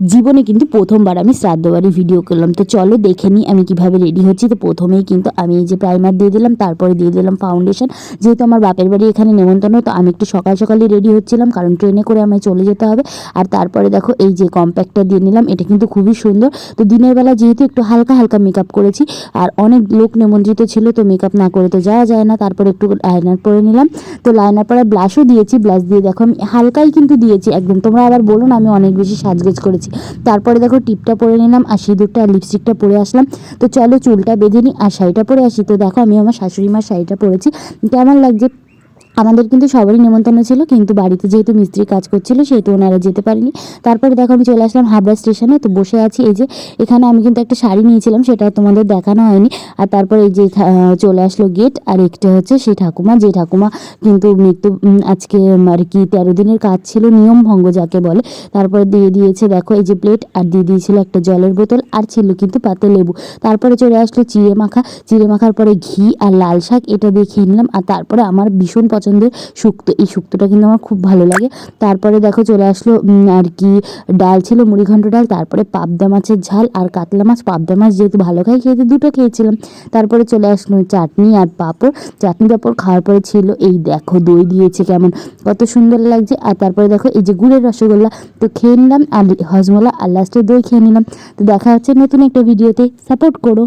জীবনে কিন্তু প্রথমবার আমি শ্রাদ্ধ বাড়ি ভিডিও করলাম। তো চলো দেখে নিই আমি কীভাবে রেডি হচ্ছি। তো প্রথমেই কিন্তু আমি এই যে প্রাইমার দিয়ে দিলাম, তারপরে দিয়ে দিলাম ফাউন্ডেশন যেহেতু আমার বাপের বাড়ি এখানে নেমন্তন্ন, তো আমি একটু সকাল সকালই রেডি হচ্ছিলাম, কারণ ট্রেনে করে আমায় চলে যেতে হবে। আর তারপরে দেখো এই যে কম্প্যাক্টটা দিয়ে নিলাম, এটা কিন্তু খুবই সুন্দর। তো দিনের বেলা যেহেতু একটু হালকা হালকা মেকআপ করেছি, আর অনেক লোক নেমন্ত্রিত ছিল, তো মেকআপ না করে তো যাওয়া যায় না। তারপরে একটু লাইনার পরে নিলাম। তো লাইনার পরে ব্লাশও দিয়েছি ব্লাশ দিয়ে দেখো আমি হালকাই কিন্তু দিয়েছি, একদম তোমরা আবার বলো না, আমি অনেক বেশি সাজগোজ করেছি। তারপরে দেখো টিপটা পরে নিলাম, আর সিঁদুরটা আর লিপস্টিকটা পরে আসলাম। তো চলো চুলটা বেঁধে নিই আর শাড়িটা পরে আসি। তো দেখো আমি আমার শাশুড়ি মার শাড়িটা পরেছি। কেমন লাগছে? আমাদের কিন্তু সবারই নেমন্তন্ন ছিল, কিন্তু বাড়িতে যেহেতু মিস্ত্রি কাজ করছিল, সেহেতু ওনারা যেতে পারেনি। তারপরে দেখো আমি চলে আসলাম হাবড়া স্টেশনে, তো বসে আছি এই যে, এখানে আমি কিন্তু একটা শাড়ি নিয়েছিলাম, সেটা তোমাদের দেখানো হয়নি। আর তারপরে এই যে চলে আসলো গেট আর একটা হচ্ছে সেই ঠাকুমা, যে ঠাকুমা কিন্তু মৃত্যু আজকে আর কি তেরো দিনের কাজ ছিল, নিয়ম ভঙ্গ যাকে বলে। তারপরে দিয়ে দিয়েছে, দেখো এই যে প্লেট আর দিয়ে দিয়েছিল একটা জলের বোতল, আর ছিল কিন্তু পাতে লেবু। তারপরে চলে আসলো চিড়ে মাখা, চিড়ে মাখার পরে ঘি আর লাল শাক, এটা দিয়ে খেয়ে নিলাম, আর তারপরে আমার ভীষণ পছন্দের শুক্তো, এই শুক্তোটা কিন্তু আমার খুব ভালো লাগে। তারপরে দেখো চলে আসলো আর কি, ডাল ছিল মুড়িঘণ্ট ডাল, তারপরে পাবদা মাছের ঝাল আর কাতলা মাছ। পাবদা মাছ যেহেতু ভালো খাই, সেহেতু দুটো খেয়েছিলাম। তারপরে চলে আসলো চাটনি আর পাঁপড়। চাটনি পাঁপড় খাওয়ার পরে ছিল, এই দেখো দই দিয়েছে কেমন, কত সুন্দর লাগছে। আর তারপরে দেখো এই যে গুড়ের রসগোল্লা, তো খেয়ে নিলাম, আর হজমলা, আর লাস্টে দই খেয়ে নিলাম। তো দেখা হচ্ছে নতুন একটা ভিডিওতে সাপোর্ট করো।